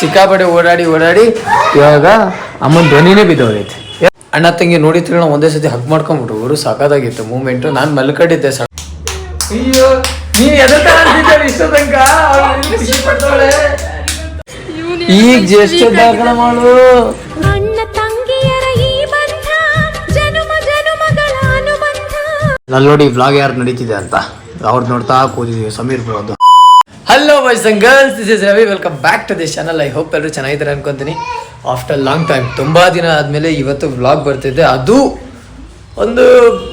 ಸಿಕ್ಕಾಪಟ್ಟೆ ಓಡಾಡಿ ಓಡಾಡಿ ಇವಾಗ ಅಮ್ಮನ ಧ್ವನಿನೇ ಬಿದ್ದೋಗೈತೆ. ಅಣ್ಣ ತಂಗಿ ನೋಡಿ ನಾವು ಒಂದೇ ಸತಿ ಹಗ್ ಮಾಡ್ಕೊಂಬಿಟ್ರು ಅವರು ಸಾಕಾದಾಗಿತ್ತು ಮೂಮೆಂಟು ನಾನು ಮಲ್ಕೊಂಡಿದ್ದೆ ಸಣ್ಣ ಅಯ್ಯೋ ನೀನ್ ಇಷ್ಟ ತನಕ? ಈಗ ಜಸ್ಟ್ ದಾಖಲ ಮಾಡು. ಅಣ್ಣ ತಂಗಿಯರ ಈ ಬಂಧ ಜನುಮ ಜನುಮಗಳ ಅನುಬಂಧ. ಅಲ್ಲಿ ನೋಡಿ ಬ್ಲಾಗ್ ಯಾರು ನಡೀತಿದೆ ಅಂತ. ಅವ್ರು ನೋಡ್ತಾ ಕೂತಿದ್ದೀವಿ ಸಮೀರ್ ಬ್ರೋ ಅದು. Hello boys and girls this is Ravi welcome back to this channel I hope ಎಲ್ಲರೂ ಚೆನ್ನಾಗಿದ್ದಾರೆ ಅನ್ಕೊಂತೀನಿ. ಆಫ್ಟರ್ ಲಾಂಗ್ ಟೈಮ್ ತುಂಬ ದಿನ ಆದಮೇಲೆ ಇವತ್ತು ವ್ಲಾಗ್ ಬರ್ತಿದ್ದೆ ಅದು ಒಂದು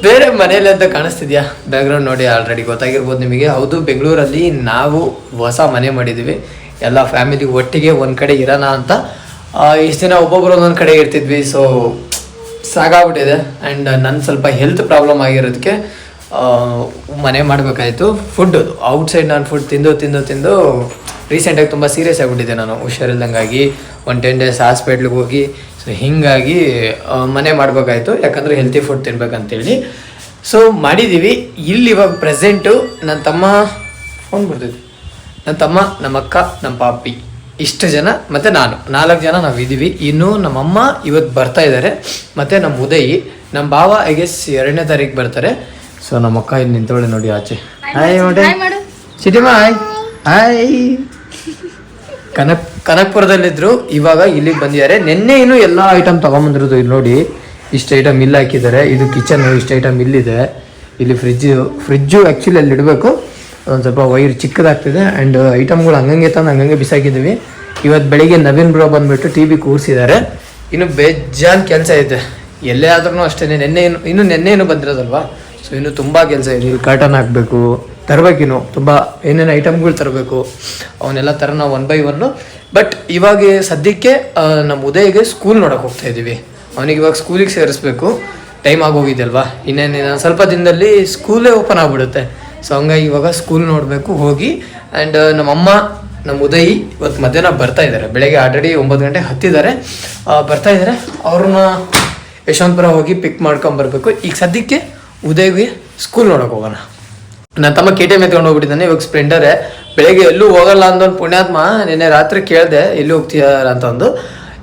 ಬೇರೆ ಮನೇಲಿ ಅಂತ ಕಾಣಿಸ್ತಿದ್ಯಾ? ಬ್ಯಾಕ್ಗ್ರೌಂಡ್ ನೋಡಿ ಆಲ್ರೆಡಿ ಗೊತ್ತಾಗಿರ್ಬೋದು ನಿಮಗೆ. ಹೌದು, ಬೆಂಗಳೂರಲ್ಲಿ ನಾವು ಹೊಸ ಮನೆ ಮಾಡಿದ್ದೀವಿ. ಎಲ್ಲ ಫ್ಯಾಮಿಲಿ ಒಟ್ಟಿಗೆ ಒಂದು ಕಡೆ ಇರೋಣ ಅಂತ. ಇಷ್ಟು ದಿನ ಒಬ್ಬೊಬ್ರು ಒಂದೊಂದು ಕಡೆ ಇರ್ತಿದ್ವಿ. ಸೊ ಸಾಗಾಗ್ಬಿಟ್ಟಿದೆ ಆ್ಯಂಡ್ ನನ್ನ ಸ್ವಲ್ಪ ಹೆಲ್ತ್ ಪ್ರಾಬ್ಲಮ್ ಆಗಿರೋದಕ್ಕೆ ಮನೆ ಮಾಡಬೇಕಾಯಿತು. ಫುಡ್ ಔಟ್ಸೈಡ್ ನಾನು ಫುಡ್ ತಿಂದು ತಿಂದು ತಿಂದು ರೀಸೆಂಟಾಗಿ ತುಂಬ ಸೀರಿಯಸ್ ಆಗಿಬಿಟ್ಟಿದ್ದೆ ನಾನು. ಹುಷಾರಿಲ್ದಂಗಾಗಿ ಒನ್ ಟೆನ್ ಡೇಸ್ ಹಾಸ್ಪಿಟ್ಲಿಗೆ ಹೋಗಿ. ಸೊ ಹೀಗಾಗಿ ಮನೆ ಮಾಡಬೇಕಾಯ್ತು. ಯಾಕಂದರೆ ಹೆಲ್ತಿ ಫುಡ್ ತಿನ್ಬೇಕಂತೇಳಿ. ಸೊ ಮಾಡಿದ್ದೀವಿ ಇಲ್ಲಿ ಇವಾಗ ಪ್ರೆಸೆಂಟು ನನ್ನ ತಮ್ಮ ಫೋನ್ ಬರ್ತೈತಿ ನನ್ನ ತಮ್ಮ, ನಮ್ಮ ಅಕ್ಕ, ನಮ್ಮ ಪಾಪಿ. ಇಷ್ಟು ಜನ, ಮತ್ತು ನಾನು. ನಾಲ್ಕು ಜನ ನಾವು ಇದ್ದೀವಿ ಇನ್ನು ನಮ್ಮಮ್ಮ ಇವತ್ತು ಬರ್ತಾ ಇದ್ದಾರೆ ಮತ್ತು ನಮ್ಮ ಉದಯಿ, ನಮ್ಮ ಭಾವ ಐ ಗೆಸ್ ಎರಡನೇ ತಾರೀಕು ಬರ್ತಾರೆ. ಸೊ ನಮ್ಮ ಅಕ್ಕ ಇಲ್ಲಿ ನಿಂತವಳೆ ನೋಡಿ ಆಚೆ. ಹಾಯ್ ಮಾಡಿ ಸಿಟಿಮ ಹಾಯ್ ಹಾಯ್ ಕನಕ್ ಕನಕ್ಪುರದಲ್ಲಿದ್ರು ಇವಾಗ ಇಲ್ಲಿಗೆ ಬಂದಿದ್ದಾರೆ. ನಿನ್ನೆ ಇನ್ನು ಎಲ್ಲ ಐಟಮ್ ತಗೊಂಬಂದಿರೋದು ಇಲ್ಲಿ ನೋಡಿ. ಇಷ್ಟು ಐಟಮ್ ಇಲ್ಲಿ ಹಾಕಿದ್ದಾರೆ. ಇದು ಕಿಚನ್ ಇಷ್ಟು ಐಟಮ್ ಇಲ್ಲಿದೆ ಇಲ್ಲಿ ಫ್ರಿಜ್ಜು ಫ್ರಿಜ್ಜು ಆ್ಯಕ್ಚುಲಿ ಅಲ್ಲಿ ಇಡಬೇಕು. ಒಂದು ಸ್ವಲ್ಪ ವೈರ್ ಚಿಕ್ಕದಾಗ್ತಿದೆ ಆ್ಯಂಡ್ ಐಟಮ್ಗಳು ಹಂಗಂಗೆ ತಂದು ಹಂಗಂಗೆ ಬಿಸಾಕಿದ್ದೀವಿ. ಇವತ್ತು ಬೆಳಿಗ್ಗೆ ನವೀನ್ ಬ್ರೋ ಬಂದುಬಿಟ್ಟು ಟಿ ವಿ ಕೂರಿಸಿದ್ದಾರೆ. ಇನ್ನು ಬೇಜಾನ್ ಕೆಲಸ ಇದೆ. ಎಲ್ಲೇ ಆದ್ರೂ ಅಷ್ಟೇ ನೆನ್ನೆ ಏನು ಇನ್ನು ನೆನ್ನೆ ಏನು ಬಂದಿರೋದಲ್ವಾ? ಸೊ ಇನ್ನು ತುಂಬ ಕೆಲಸ ಇದೆ. ಇಲ್ಲಿ ಕರ್ಟನ್ ಹಾಕಬೇಕು ತರಬೇಕಿನ್ನು ತುಂಬ ಏನೇನು ಐಟಮ್ಗಳು ತರಬೇಕು, ಅವನ್ನೆಲ್ಲ ಥರ ನಾವು ಒನ್ ಬೈ ಒನ್ನು ಬಟ್ ಇವಾಗ ಸದ್ಯಕ್ಕೆ ನಮ್ಮ ಉದಯಗೆ ಸ್ಕೂಲ್ ನೋಡೋಕೆ ಹೋಗ್ತಾ ಇದ್ದೀವಿ ಅವನಿಗೆ ಇವಾಗ ಸ್ಕೂಲಿಗೆ ಸೇರಿಸ್ಬೇಕು. ಟೈಮ್ ಆಗೋಗಿದೆಯಲ್ವಾ ಇನ್ನೇನು ಸ್ವಲ್ಪ ದಿನದಲ್ಲಿ ಸ್ಕೂಲೇ ಓಪನ್ ಆಗಿಬಿಡುತ್ತೆ. ಸೊ ಹಂಗಾಗಿ ಇವಾಗ ಸ್ಕೂಲ್ ನೋಡಬೇಕು, ಹೋಗಿ. ಆ್ಯಂಡ್ ನಮ್ಮಮ್ಮ ನಮ್ಮ ಉದಯ್ ಇವತ್ತು ಮಧ್ಯಾಹ್ನ ಬರ್ತಾ ಇದ್ದಾರೆ ಬೆಳಗ್ಗೆ ಆಲ್ರೆಡಿ ಒಂಬತ್ತು ಗಂಟೆ ಹತ್ತಿದ್ದಾರೆ. ಬರ್ತಾ ಇದ್ದಾರೆ ಅವ್ರನ್ನ ಯಶವಂತಪುರ ಹೋಗಿ ಪಿಕ್ ಮಾಡ್ಕೊಂಬರ್ಬೇಕು ಈಗ ಸದ್ಯಕ್ಕೆ ಉದಯ್ಗೆ ಸ್ಕೂಲ್ ನೋಡೋಕೆ ಹೋಗೋಣ. ನನ್ನ ತಮ್ಮ ಕೆ ಟಿ ಎಂ ಎತ್ಕೊಂಡು ಹೋಗ್ಬಿಟ್ಟಿದ್ದಾನೆ, ಇವಾಗ ಸ್ಪ್ಲೆಂಡರೇ ಬೆಳಗ್ಗೆ ಎಲ್ಲೂ ಹೋಗಲ್ಲ ಅಂದೊಂದು ಪುಣ್ಯಾತ್ಮ, ನಿನ್ನೆ ರಾತ್ರಿ ಕೇಳಿದೆ, ಎಲ್ಲಿ ಹೋಗ್ತೀಯಾರ ಅಂತಂದು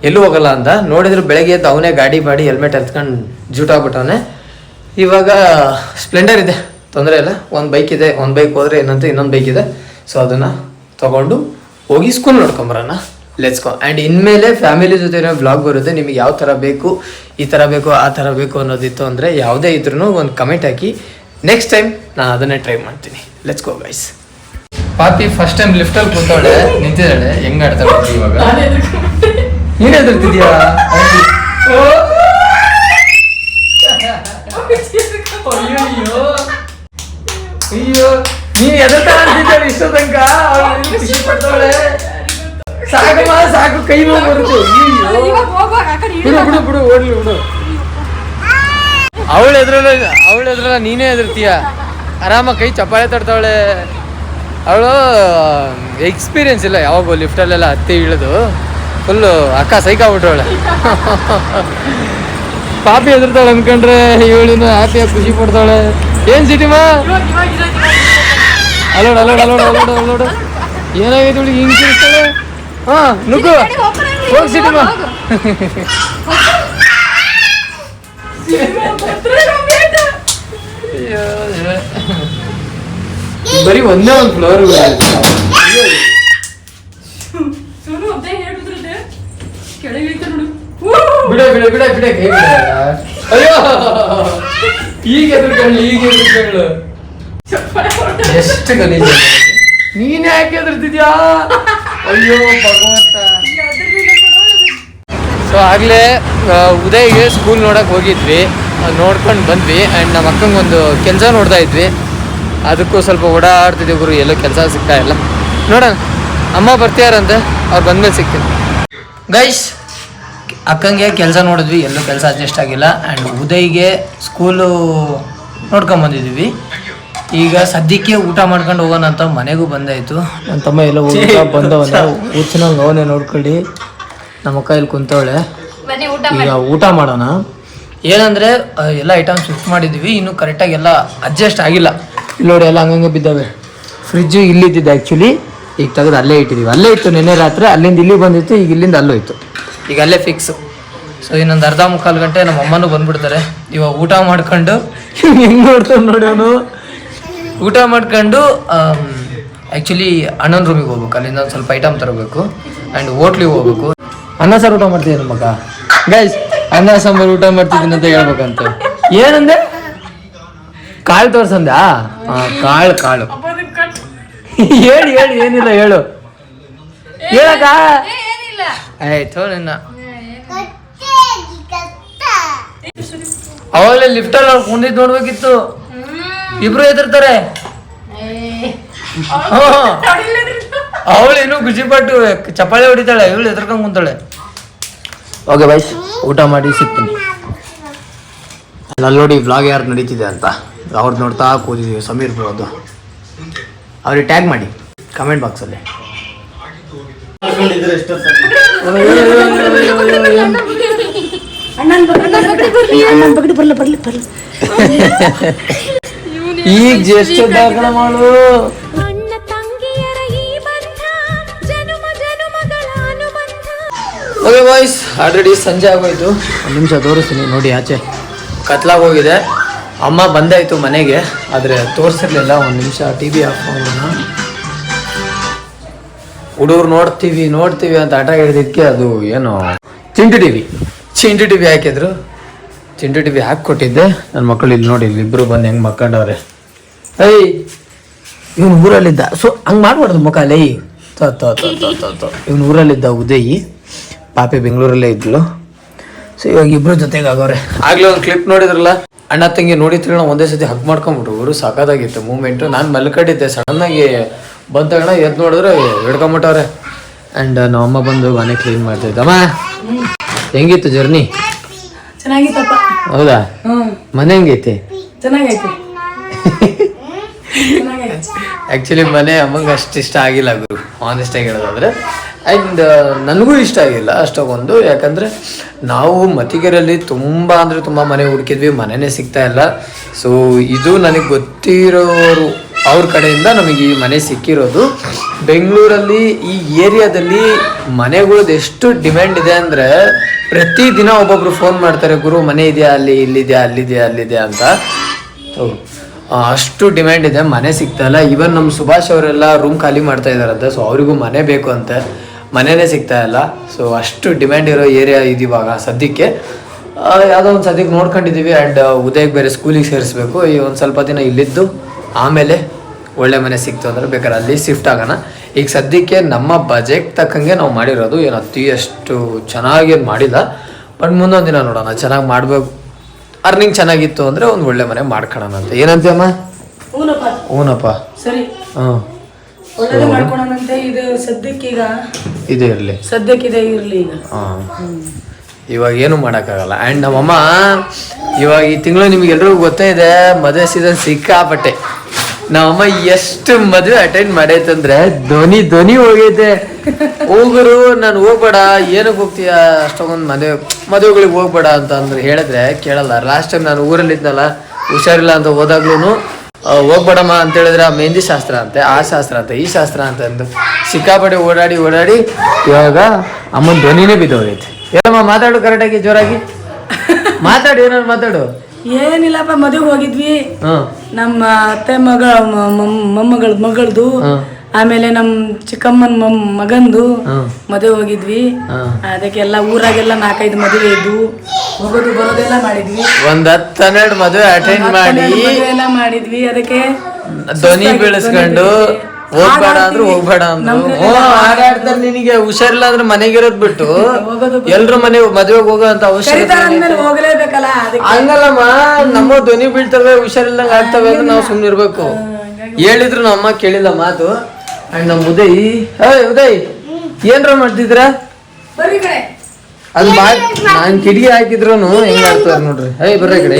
ಎಲ್ಲೂ ಹೋಗಲ್ಲ ಅಂತ ನೋಡಿದ್ರೆ ಬೆಳಗ್ಗೆ ಎದ್ದು ಅವನೇ ಗಾಡಿ ಮಾಡಿ ಹೆಲ್ಮೆಟ್ ಎತ್ಕೊಂಡು ಜೂಟಾಗ್ಬಿಟ್ಟವನೆ ಇವಾಗ ಸ್ಪ್ಲೆಂಡರ್ ಇದೆ, ತೊಂದರೆ ಇಲ್ಲ. ಒಂದು ಬೈಕ್ ಇದೆ, ಒಂದು ಬೈಕ್ ಹೋದ್ರೆ ಏನಂತ ಇನ್ನೊಂದು ಬೈಕ್ ಇದೆ. ಸೊ ಅದನ್ನು ತಗೊಂಡು ಹೋಗಿ ಸ್ಕೂಲ್ ನೋಡ್ಕೊಂಬರೋಣ ಲೆಟ್ಸ್ ಕೋ ಆ್ಯಂಡ್ ಇನ್ಮೇಲೆ ಫ್ಯಾಮಿಲಿ ಜೊತೆ ವ್ಲಾಗ್ ಬರುತ್ತೆ. ನಿಮಗೆ ಯಾವ ಥರ ಬೇಕು ಈ ಥರ ಬೇಕು ಆ ಥರ ಬೇಕು ಅನ್ನೋದಿತ್ತು ಅಂದರೆ ಯಾವುದೇ ಇದ್ರೂ ಒಂದು ಕಮೆಂಟ್ ಹಾಕಿ. ನೆಕ್ಸ್ಟ್ ಟೈಮ್ ನಾನು ಅದನ್ನೇ ಟ್ರೈ ಮಾಡ್ತೀನಿ. ಲೆಟ್ಸ್ ಕೋ ಗೈಸ್ ಪಾಪಿ ಫಸ್ಟ್ ಟೈಮ್ ಲಿಫ್ಟಲ್ಲಿ ಕೂತಾಳೆ ನಿಂತಿದ್ದಾಳೆ ಹೆಂಗೆ ಆಡ್ತಾಳೆ ಇವಾಗ? ನೀನು ಹೆದರ್ತಿದ್ಯಾ ಅಯ್ಯೋ. ನೀನು ಎದರ್ತಾಳೆ ಇಷ್ಟೋ ತನಕ ಅವ್ಳು ಖುಷಿ ಪಡ್ತಾಳೆ ಸಾಕಮ್ಮ ಸಾಕು ಕೈ ನೋವು ಬರುತ್ತೆ. ಬಿಡು ಬಿಡು ಬಿಡು ಓಡ್ಲಿ ಬಿಡು. ಅವಳ ಎದ್ರಲ್ಲ ಅವಳ ಎದ್ರಲ್ಲ ನೀನೇ ಎದುರ್ತೀಯ ಆರಾಮ ಕೈ ಚಪ್ಪಾಳೆ ತಡ್ತಾವಳೆ ಅವಳು ಎಕ್ಸ್ಪೀರಿಯನ್ಸ್ ಇಲ್ಲ ಯಾವಾಗೂ ಲಿಫ್ಟಲ್ಲೆಲ್ಲ ಹತ್ತಿ ಇಳಿದು. ಫುಲ್ಲು ಅಕ್ಕ ಸೈಕಾಗ್ಬಿಟ್ಟವಳೆ ಪಾಪಿ ಎದುರ್ತಾಳೆ ಅನ್ಕೊಂಡ್ರೆ ಇವಳಿನ ಹ್ಯಾಪಿಯಾಗಿ ಖುಷಿ ಪಡ್ತಾಳೆ. ಏನ್ ಸಿಟಿಮಾ ಅಲೋಡ್ ಅಲೋಡ್ ಅಲೋಡ್ ಅಲೋಡ್ ಅಲೋಡ್ ಏನಾಗೈತೆ ಇವಳಿಗೆ? ಹಿಂಗೆ ತಿರ್ಸ್ತಾಳೆ ಹಾ ನುಗ್ಗು. ಹೋಗ್ ಸಿಟಿಮಾ ಬರೀ ಒಂದೇ ಒಂದು ಫ್ಲೋರ್ ಬಿಡ ಬಿಡ ಬಿಡ ಬಿಡ ಅಯ್ಯೋ. ಈಗ ಎದುರ್ಕೊಂಡು ಈಗ ಎದುರ್ಕೊಂಡು ಎಷ್ಟು ಗಲೀಜು. ನೀನ್ ಯಾಕೆ ಎದುರ್ತಿದ್ಯಾ? ಅಯ್ಯೋ, ಭಗವಂತ. ಸೊ ಆಗಲೇ ಉದಯ್ಗೆ ಸ್ಕೂಲ್ ನೋಡಕ್ಕೆ ಹೋಗಿದ್ವಿ. ನೋಡ್ಕೊಂಡು ಬಂದ್ವಿ. ಆ್ಯಂಡ್ ನಮ್ಮ ಅಕ್ಕಂಗೆ ಒಂದು ಕೆಲಸ ನೋಡ್ತಾ ಇದ್ವಿ. ಅದಕ್ಕೂ ಸ್ವಲ್ಪ ಓಡಾಡ್ತಿದ್ವಿ ಗುರು. ಎಲ್ಲೋ ಕೆಲಸ ಸಿಗ್ತಾ ಇಲ್ಲ. ನೋಡೋಣ. ಅಮ್ಮ ಬರ್ತೀಯಾರಂತೆ. ಅವ್ರು ಬಂದ್ಮೇಲೆ ಸಿಗ್ತೀನಿ. ಗೈಸ್ ಅಕ್ಕಂಗೆ ಕೆಲಸ ನೋಡಿದ್ವಿ. ಎಲ್ಲೂ ಕೆಲಸ ಅಡ್ಜಸ್ಟ್ ಆಗಿಲ್ಲ. ಆ್ಯಂಡ್ ಉದಯ್ಗೆ ಸ್ಕೂಲು ನೋಡ್ಕೊಂಬಂದಿದ್ದೀವಿ. ಈಗ ಸದ್ಯಕ್ಕೆ ಊಟ ಮಾಡ್ಕೊಂಡು ಹೋಗೋಣ ಅಂತ ಮನೆಗೂ ಬಂದಾಯ್ತು. ನನ್ನ ತಮ್ಮ ಎಲ್ಲ ಊಟ ಬಂದವನ. ಹುಚ್ಚನಂಗೆ ಅವನೇ ನೋಡ್ಕೊಳ್ಳಿ. ನಮ್ಮ ಅಕ್ಕ ಇಲ್ಲಿ ಕುಂತವಳೆ. ಈಗ ಊಟ ಮಾಡೋಣ. ಏನಂದ್ರೆ ಎಲ್ಲ ಐಟಮ್ಸ್ ಶಿಫ್ಟ್ ಮಾಡಿದ್ವಿ. ಇನ್ನು ಕರೆಕ್ಟಾಗಿ ಎಲ್ಲ ಅಡ್ಜಸ್ಟ್ ಆಗಿಲ್ಲ. ಇಲ್ಲಿ ನೋಡಿ ಎಲ್ಲ ಹಂಗಂಗೆ ಬಿದ್ದಾವೆ. ಫ್ರಿಜ್ಜು ಇಲ್ಲಿದ್ದಿದ್ದು ಆ್ಯಕ್ಚುಲಿ ಈಗ ತೆಗೆದು ಅಲ್ಲೇ ಇಟ್ಟಿದ್ದೀವಿ ಅಲ್ಲೇ ಇತ್ತು ನಿನ್ನೆ ರಾತ್ರಿ ಅಲ್ಲಿಂದ ಇಲ್ಲಿ ಬಂದಿತ್ತು ಈಗ ಇಲ್ಲಿಂದ ಅಲ್ಲೋಯ್ತು ಈಗ ಅಲ್ಲೇ ಫಿಕ್ಸ್ ಸೊ ಇನ್ನೊಂದು ಅರ್ಧ ಮುಕ್ಕಾಲು ಗಂಟೆ ನಮ್ಮ ಅಮ್ಮನೂ ಬಂದ್ಬಿಡ್ತಾರೆ. ಇವಾಗ ಊಟ ಮಾಡ್ಕೊಂಡು ಹೆಂಗ್ ನೋಡ್ತಾನೆ ನೋಡಿ ಅವನು? ಊಟ ಮಾಡ್ಕೊಂಡು ಆ್ಯಕ್ಚುಲಿ ಅಣ್ಣನ ರೂಮಿಗೆ ಹೋಗ್ಬೇಕು. ಅಲ್ಲಿಂದ ಒಂದು ಸ್ವಲ್ಪ ಐಟಮ್ ತರಬೇಕು. ಆ್ಯಂಡ್ ಹೋಟ್ಲಿಗೆ ಹೋಗ್ಬೇಕು. ಅನ್ನ ಸಾರು ಊಟ ಮಾಡ್ತಿದ್ದೀನಿ ಮಗ ಗೈಸ್ ಅನ್ನ ಸಾಂಬಾರು ಊಟ ಮಾಡ್ತಿದ್ದೀನಿ ಅಂತ ಹೇಳ್ಬೇಕಂತ. ಏನಂದೆ? ಕಾಳು ತೋರ್ಸಂದ ಕಾಳು ಕಾಳು. ಹೇಳಿ ಹೇಳಿ ಏನಿಲ್ಲ ಹೇಳು. ಹೇಳಕ್ಕ? ಆಯ್ತು ನಿನ್ನ. ಅವಾಗಲೇ ಲಿಫ್ಟಲ್ಲಿ ಅವ್ರು ಕುಂದಿದ್ ನೋಡ್ಬೇಕಿತ್ತು. ಇಬ್ರು ಎದುರ್ತಾರೆ ಅವಳು ಇನ್ನೂ ಖುಷಿ ಪಟ್ಟು ಚಪ್ಪಾಳೆ ಹೊಡಿತಾಳೆ ಇವಳು ಎದುರ್ಕೊಂಡು ಕುಂತಾಳೆ. ಓಕೆ ಬಾಯ್ಸ್ ಊಟ ಮಾಡಿ ಸಿಗ್ತೀನಿ. ಅಲ್ಲಿ ನೋಡಿ ಬ್ಲಾಗ್ ಯಾರು ನಡೀತಿದೆ ಅಂತ ಅವ್ರದ್ದು ನೋಡ್ತಾ ಕೂತಿದ್ದೀವಿ ಸಮೀರ್ ಬರೋದು ಅದು. ಅವ್ರಿಗೆ ಟ್ಯಾಗ್ ಮಾಡಿ ಕಮೆಂಟ್ ಬಾಕ್ಸಲ್ಲಿ ಈಗ ದಾಖಲ ಮಾಡು. ಅಣ್ಣ ತಂಗಿಯರ ಈ ಬಂಧ ಜನುಮ ಜನುಮಗಳ ಅನುಬಂಧ. ಓಕೆ ಬಾಯ್ಸ್ ಆಲ್ರೆಡಿ ಸಂಜೆ ಆಗೋಯ್ತು. ಒಂದು ನಿಮಿಷ ತೋರಿಸ್ತೀನಿ ನೋಡಿ ಆಚೆ. ಕತ್ಲಾಗ ಹೋಗಿದೆ. ಅಮ್ಮ ಬಂದಾಯ್ತು ಮನೆಗೆ ಆದರೆ ತೋರಿಸಿರ್ಲಿಲ್ಲ. ಒಂದು ನಿಮಿಷ ಟಿ ವಿ ಆಫ್ ಮಾಡೋಣ. ಹುಡುಗರು ನೋಡ್ತೀವಿ ನೋಡ್ತೀವಿ ಅಂತ ಆಟ ಹಿಡಿದಿದ್ದಕ್ಕೆ ಅದು ಏನು? Chintu T V Chintu T V ಹಾಕಿದ್ರು. ಚಿಂಟು ಟಿ ವಿ ಹಾಕ್ಕೊಟ್ಟಿದ್ದೆ. ನನ್ನ ಮಕ್ಕಳು ಇಲ್ಲಿ ನೋಡಿ ಇಲ್ಲಿ ಇಬ್ಬರು ಬಂದು ಹೆಂಗೆ ಮಕ್ಕಂಡವ್ರೆ ಏಯ್ ಇವನು ಊರಲ್ಲಿದ್ದ. ಸೊ ಹಂಗೆ ಮಾಡ್ಬಾರ್ದು ಮುಖ ಲೈ. ಇವನು ಊರಲ್ಲಿದ್ದ ಉದಯಿ ಪಾಪಿ ಬೆಂಗಳೂರಲ್ಲೇ ಇದ್ಲು. ಸೊ ಇವಾಗ ಇಬ್ರು ಜೊತೆಗೆ ಆಗೋರೆ. ಆಗ್ಲೇ ಒಂದು ಕ್ಲಿಪ್ ನೋಡಿದ್ರಲ್ಲ? ಅಣ್ಣ ತಂಗಿ ನೋಡಿದ್ರಲ್ಲ ಒಂದೇ ಸತಿ ಹಗ್ ಮಾಡ್ಕೊಂಬಿಟ್ರು. ಊರು ಸಾಕಾದಾಗಿತ್ತು ಮೂಮೆಂಟು ನಾನು ಮಲ್ಕಟ್ಟಿದ್ದೆ ಸಡನ್ನಾಗಿ ಬಂದ ತಕ್ಷಣ ಎದ್ದು ನೋಡಿದ್ರೆ ಹಿಡ್ಕೊಂಬಿಟ್ಟವ್ರೆ. ಆ್ಯಂಡ್ ನಮ್ಮ ಅಮ್ಮ ಬಂದು ಮನೆ ಕ್ಲೀನ್ ಮಾಡ್ತಿದ್ದಮ್ಮ. ಹೆಂಗಿತ್ತು ಜರ್ನಿ ಚೆನ್ನಾಗಿತ್ತಪ್ಪ. ಹೌದಾ? ಮನೆ ಹೆಂಗೈತಿ? ಚೆನ್ನಾಗೈತೆ. ಆ್ಯಕ್ಚುಲಿ ಮನೆ ಅಮ್ಮಂಗೆ ಅಷ್ಟು ಇಷ್ಟ ಆಗಿಲ್ಲ ಗುರು. ಆನೆಸ್ಟಾಗಿ ಹೇಳೋದಾದ್ರೆ. ಆ್ಯಂಡ್ ನನಗೂ ಇಷ್ಟ ಆಗಿಲ್ಲ ಅಷ್ಟೊಂದು ಯಾಕಂದರೆ ನಾವು ಮತಿಗೆರಲ್ಲಿ ತುಂಬ ಅಂದರೆ ತುಂಬ ಮನೆ ಹುಡುಕಿದ್ವಿ. ಮನೆನೇ ಸಿಗ್ತಾ ಇಲ್ಲ. ಸೊ ಇದು ನನಗೆ ಗೊತ್ತಿರೋರು ಅವ್ರ ಕಡೆಯಿಂದ ನಮಗೆ ಈ ಮನೆ ಸಿಕ್ಕಿರೋದು. ಬೆಂಗಳೂರಲ್ಲಿ ಈ ಏರಿಯಾದಲ್ಲಿ ಮನೆಗಳದ್ದು ಎಷ್ಟು ಡಿಮ್ಯಾಂಡ್ ಇದೆ ಅಂದರೆ ಪ್ರತಿದಿನ ಒಬ್ಬೊಬ್ರು ಫೋನ್ ಮಾಡ್ತಾರೆ, ಗುರು, ಮನೆ ಇದೆಯಾ? ಅಲ್ಲಿ ಇಲ್ಲಿದೆಯಾ ಅಲ್ಲಿದೆಯಾ ಅಲ್ಲಿದೆಯಾ ಅಂತ. ಅಷ್ಟು ಡಿಮ್ಯಾಂಡ್ ಇದೆ ಮನೆ ಸಿಗ್ತಾ ಇಲ್ಲ. ಇವನ್ ನಮ್ಮ ಸುಭಾಷ್ ಅವರೆಲ್ಲ ರೂಮ್ ಖಾಲಿ ಮಾಡ್ತಾ ಇದ್ದಾರಂತೆ ಸೊ ಅವರಿಗೂ ಮನೆ ಬೇಕು ಅಂತೆ. ಸಿಗ್ತಾ ಇಲ್ಲ. ಸೊ ಅಷ್ಟು ಡಿಮ್ಯಾಂಡ್ ಇರೋ ಏರಿಯಾ ಇದಿವಾಗ ಸದ್ಯಕ್ಕೆ. ಆ, ಯಾವುದೋ ಒಂದು ಸದ್ಯಕ್ಕೆ ನೋಡ್ಕೊಂಡಿದ್ದೀವಿ ಆ್ಯಂಡ್ ಉದಯಕ್ಕೆ ಬೇರೆ ಸ್ಕೂಲಿಗೆ ಸೇರಿಸ್ಬೇಕು. ಈ ಒಂದು ಸ್ವಲ್ಪ ದಿನ ಇಲ್ಲಿದ್ದು ಆಮೇಲೆ ಒಳ್ಳೆ ಮನೆ ಸಿಕ್ತು ಅಂದರೆ ಬೇಕಾದ್ರೆ ಅಲ್ಲಿ ಶಿಫ್ಟ್ ಆಗೋಣ. ಈಗ ಸದ್ಯಕ್ಕೆ ನಮ್ಮ ಬಜೆಟ್ ತಕ್ಕಂಗೆ ನಾವು ಮಾಡಿರೋದು ಏನು ಅತಿ ಅಷ್ಟು ಚೆನ್ನಾಗೇನು ಮಾಡಿಲ್ಲ. ಬಟ್ ಮುಂದೊಂದು ದಿನ ನೋಡೋಣ ಚೆನ್ನಾಗಿ ಮಾಡಬೇಕು ಅರ್ನಿಂಗ್ ಚೆನ್ನಾಗಿತ್ತು ಅಂದ್ರೆ ಒಂದು ಒಳ್ಳೆ ಮನೆ ಮಾಡ್ಕೊಳ್ಳೋಣ ಅಂತ. ಏನಂತೀಯಮ್ಮ ಹೂನಪ್ಪ ಹ್ಞೂನಪ್ಪ ಸರಿ. ಒಳ್ಳೇದೇ ಮಾಡ್ಕೊಳೋಣಂತೆ. ಇದು ಸದ್ಯಕ್ಕೀಗ ಇದೇ ಇರಲಿ. ಸದ್ಯಕ್ಕಿದೆ ಇರಲಿ ಈಗ. ಹಾಂ. ಇವಾಗ ಏನು ಮಾಡೋಕ್ಕಾಗಲ್ಲ. ಆ್ಯಂಡ್ ನಮ್ಮಮ್ಮ ಇವಾಗ ಈ ತಿಂಗಳು ನಿಮ್ಗೆ ಎಲ್ರಿಗೂ ಗೊತ್ತೇ ಇದೆ ಮದುವೆ ಸೀಸನ್ ಸಿಕ್ಕಾಪಟ್ಟೆ. ನಮ್ಮಮ್ಮ ಎಷ್ಟು ಮದುವೆ ಅಟೆಂಡ್ ಮಾಡೈತಂದ್ರೆ ಧ್ವನಿ ಧ್ವನಿ ಹೋಗೈತೆ. ಹೋಗರು ನಾನು ಹೋಗ್ಬೇಡ ಏನಕ್ಕೆ ಹೋಗ್ತೀಯ? ಅಷ್ಟೊಂದು ಮದುವೆ, ಮದುವೆಗಳಿಗೆ ಹೋಗ್ಬೇಡ ಅಂತ ಅಂದ್ರೆ ಹೇಳಿದ್ರೆ ಕೇಳಲ್ಲ. ಲಾಸ್ಟ್ ಟೈಮ್ ನಾನು ಊರಲ್ಲಿದ್ನಲ್ಲ ಹುಷಾರಿಲ್ಲ ಅಂತ ಹೋದಾಗ್ಲೂ ಹೋಗ್ಬೇಡಮ್ಮ ಅಂತ ಹೇಳಿದ್ರೆ ಆ ಮೆಹಂದಿ ಶಾಸ್ತ್ರ ಅಂತೆ, ಆ ಶಾಸ್ತ್ರ ಅಂತ, ಈ ಶಾಸ್ತ್ರ ಅಂತ ಅಂದು ಸಿಕ್ಕಾಪಟ್ಟೆ ಓಡಾಡಿ ಓಡಾಡಿ ಇವಾಗ ಅಮ್ಮನ ಧ್ವನಿನೇ ಬಿದ್ದೋಗೈತೆ. ಏನಮ್ಮ, ಮಾತಾಡು ಕರೆಕ್ಟಾಗಿ ಜೋರಾಗಿ. ಮಾತಾಡು, ಏನಾದ್ರು ಮಾತಾಡು. ಏನಿಲ್ಲಪ್ಪ ಮದುವೆ ಹೋಗಿದ್ವಿ. ನಮ್ಮ ಅತ್ತೆ ಮಗಳ ಮೊಮ್ಮಗಳ ಮಗಳದು ಆಮೇಲೆ ನಮ್ಮ ಚಿಕ್ಕಮ್ಮನ ಮಮ್ ಮಗಂದು ಮದುವೆ ಹೋಗಿದ್ವಿ. ಅದಕ್ಕೆಲ್ಲ ಊರಾಗೆಲ್ಲ ನಾಲ್ಕೈದು ಮದುವೆ ಇದ್ವು ಹೋಗೋದು ಬರೋದೆಲ್ಲ ಮಾಡಿದ್ವಿ. ಒಂದ್ ಹತ್ತು ಹನ್ನೆರಡು ಮದುವೆ ಅಟೆಂಡ್ ಮಾಡಿ. ಮದುವೆ ಎಲ್ಲ ಮಾಡಿದ್ವಿ. ಅದಕ್ಕೆ ಧ್ವನಿ ಬೆಳೆಸ್ಕೊಂಡು. ಹೋಗ್ಬೇಡ ಅಂದ್ರು ಹೋಗ್ಬೇಡ ಅಂದ್ರು. ನಿನಗೆ ಹುಷಾರಿಲ್ಲ ಅಂದ್ರೆ ಮನೆಗಿರೋದ್ ಬಿಟ್ಟು ಎಲ್ರು ಮನೆ ಮದ್ವೆಗ್ ಹೋಗೋ ಅಂತ ಅವಶ್ಯಕತೆ ಹಂಗಲ್ಲಮ್ಮ ನಮ್ಮ ಧ್ವನಿ ಬೀಳ್ತವೆ ಹುಷಾರಿಲ್ದಂಗ ಆಗ್ತವೆ ಅಂದ್ರೆ ನಾವು ಸುಮ್ನೆ ಇರ್ಬೇಕು. ಹೇಳಿದ್ರು ನಮ್ಮ ಅಮ್ಮ ಕೇಳಿಲ್ಲ ಮಾತು. ಅಂಡ್ ನಮ್ಮ ಉದಯ್. ಏಯ್ ಉದಯ್ ಏನ್ರ ಮಾಡ್ತಿದ್ರ? ಅಲ್ಲಿ ಅದು ಬಾ ನಾನ್ ಕಿಡಿಗೆ ಹಾಕಿದ್ರು ಹೆಂಗ್ ಆಡ್ತಾರ ನೋಡ್ರಿ. ಏಯ್ ಬರ್ರಿ ಕಡೆ.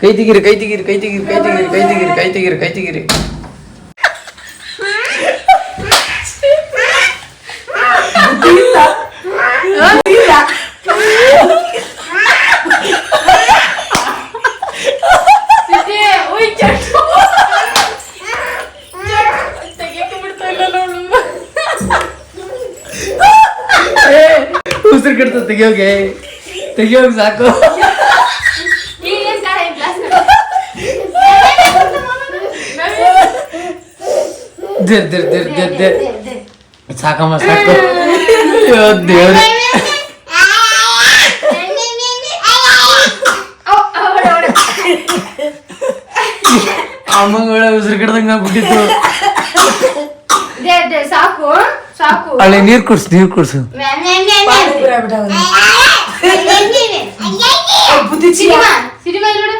ಕೈ ತೆಗಿರಿ ಕೈ ತೆಗಿರಿ ಕೈ ತೆಗಿರಿ ಕೈ ತೆಗಿರಿ ಕೈ ತೆಗಿರಿ ಕೈ ತೆಗಿರಿ ಕೈ ತೆಗೀರಿ. ಉಸಿರು ಕಟ್ತ ತೆಗಿಯೋಗೆ ತೆಗಿಯೋಗ ಸಾಕು ದಿರ್ ದಿರ್ ದಿರ್ ದಿರ್ ದಿರ್ ಸಾಕಮ್ಮ ಸಾಕು ಅಯ್ಯೋ ದೇವ್ರೆ ಅಮ್ಮಂಗಳ ಉಸಿರು ಕಡ್ದಂಗ ಆಗ್ಬಿಟ್ಟಿತ್ತು ಸಾಕು ಸಾಕು ಅಲ್ಲಿ ನೀರ್ ಕುಡ್ಸು ನೀರ್ ಕುಡ್ಸು ಪಾನಿಪುರಿ ಆಗ್ಬಿಟ್ಟವ ಬುದ್ಧಿ ಚೀಲ. ಸಿನಿಮಾ ನೋಡು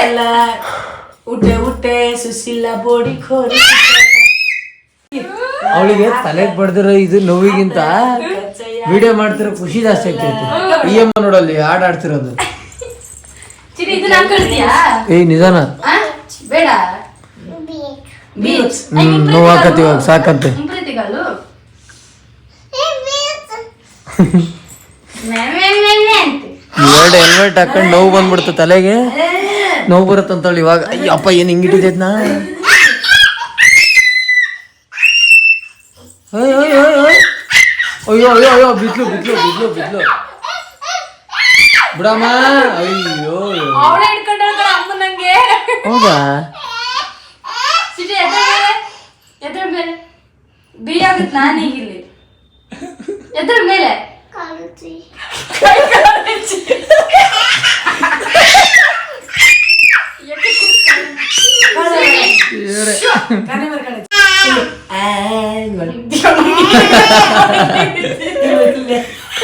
ಎಲ್ಲ ಉಟ್ಟೆ ಉಟ್ಟೆ ಸುಶೀಲ ಬೋಡಿ ಖೋರಿ ಅವಳಿಗೆ ತಲೆಗೆ ಬಡ್ದಿರೋ ಇದು ನೋವಿಗಿಂತ ವಿಡಿಯೋ ಮಾಡ್ತಿರೋ ಖುಷಿ ಜಾಸ್ತಿ ಆಗ್ತೈತೆ ಇ ಎಂ ನೋಡಲ್ಲಿ ಹಾಡ್ ಆಡ್ತಿರೋದು ಏ ನಿಧಾನ. ನೋವು ಇವಾಗ ಸಾಕಂತೆ ಎರಡು ಹೆಲ್ಮೆಟ್ ಹಾಕೊಂಡು ನೋವು ಬಂದ್ಬಿಡ್ತು ತಲೆಗೆ. ನೋವು ಬರುತ್ತಂತೇಳಿ ಇವಾಗ. ಅಯ್ಯಪ್ಪ ಏನು ಹಿಂಗಿಟ್ಟಿದ್ದೈತ್ ನಾ ಅಯ್ಯೋ ಅಯ್ಯೋ ಅಯ್ಯೋ ಅಯ್ಯೋ ಅಯ್ಯೋ ಬಿದ್ಲು ಬಿದ್ಲು ಬಿದ್ಲು ಬಿದ್ಲು ಬಿಡಮ್ಮ ಅಯ್ಯೋ ಅವಳೇ ಹಿಡ್ಕೊಂಡ್ರೆ ಅಮ್ಮ ನಂಗೆ ಹೌದಾ? ಸಿಟಿ ಎದ್ರ ಮೇಲೆ? ಎದ್ರ ಮೇಲೆ? ಬಿ ಆಗುತ್ತೆ ನಾನು ಈಗಿಲ್ಲಿ ಎದ್ರ ಮೇಲೆ? ಕೈ ಕಾಲುಚ್ಚಿ. ಕಣ್ಣೆ ಬರ್ಕಡೆ. ಆ,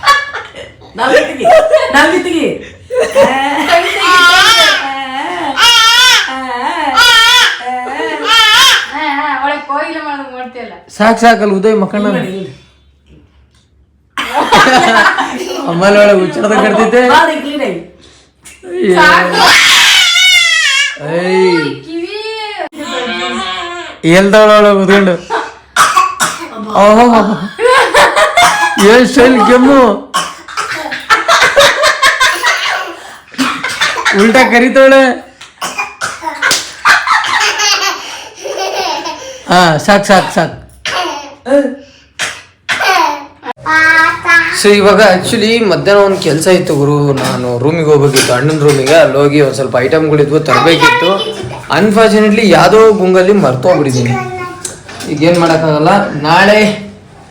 ನೋಡಿ. ನಾವ್ ಬಿತ್ತಿಗೆ, ನಾವ್ ಬಿತ್ತಿಗೆ. ಹಾ, ಹಾ, ಒಳಗೆ ಕೋಗಿಲೆ ಮಾಡೋದು ಮಾಡ್ತೀಯಲ್ಲ ಸಾಕು ಸಾಕಲ್ಲ ಉದಯ್ ಮಕ್ಕಣ್ಣ ಅಮ್ಮಲ್ ಒಳಗೆ ಹುಚ್ಚರದ ಕಡ್ತೈತೆ ಬಾರಿ ಎಲ್ದವಳ ಉದ್ಕೊಂಡು. ಏನ್ ಸ್ಟೈಲ್ ಕೆಮ್ಮು. ಉಲ್ಟಾ ಕರಿತಾಳೆ ಹಾ, ಸಾಕ್ ಸಾಕ್ ಸಾಕ್. ಸೊ, ಇವಾಗ ಆಕ್ಚುಲಿ ಮಧ್ಯಾಹ್ನ ಒಂದು ಕೆಲಸ ಇತ್ತು ಗುರು. ನಾನು ರೂಮಿಗೆ ಹೋಗ್ಬೇಕಿತ್ತು. ಅಣ್ಣನ ರೂಮಿಗೆ ಅಲ್ಲಿ ಹೋಗಿ ಒಂದು ಸ್ವಲ್ಪ ಐಟಮ್ಗಳಿದ್ವು ತರಬೇಕಿತ್ತು. ಅನ್ಫಾರ್ಚುನೇಟ್ಲಿ ಯಾವುದೋ ಗುಂಗಲ್ಲಿ ಮರ್ತೋಗ್ಬಿಟ್ಟಿದ್ದೀನಿ ಈಗ ಏನು ಮಾಡೋಕ್ಕಾಗಲ್ಲ? ನಾಳೆ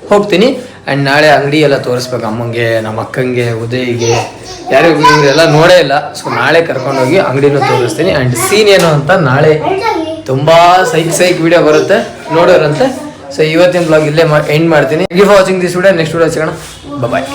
ಹೋಗ್ತೀನಿ. ಆ್ಯಂಡ್ ನಾಳೆ ಅಂಗಡಿ ಎಲ್ಲ ತೋರಿಸ್ಬೇಕು. ಅಮ್ಮಂಗೆ, ನಮ್ಮ ಅಕ್ಕಂಗೆ, ಉದಯಿಗೆ ಯಾರಿಗೂ ಎಲ್ಲ ನೋಡೇ ಇಲ್ಲ. ಸೊ ನಾಳೆ ಕರ್ಕೊಂಡೋಗಿ ಅಂಗಡಿನೂ ತೋರಿಸ್ತೀನಿ. ಆ್ಯಂಡ್ ಸೀನ್ ಏನು ಅಂತ ನಾಳೆ ತುಂಬ ಸೈಕ್ ಸೈಕ್ ವಿಡಿಯೋ ಬರುತ್ತೆ. ನೋಡೋರಂತೆ. ಸೊ ಇವತ್ತಿನ ಬ್ಲಾಗ್ ಇಲ್ಲೇ ಎಂಡ್ ಮಾಡ್ತೀನಿ. Keep watching this video next video ಸಿಗೋಣ. ಬಾಯ್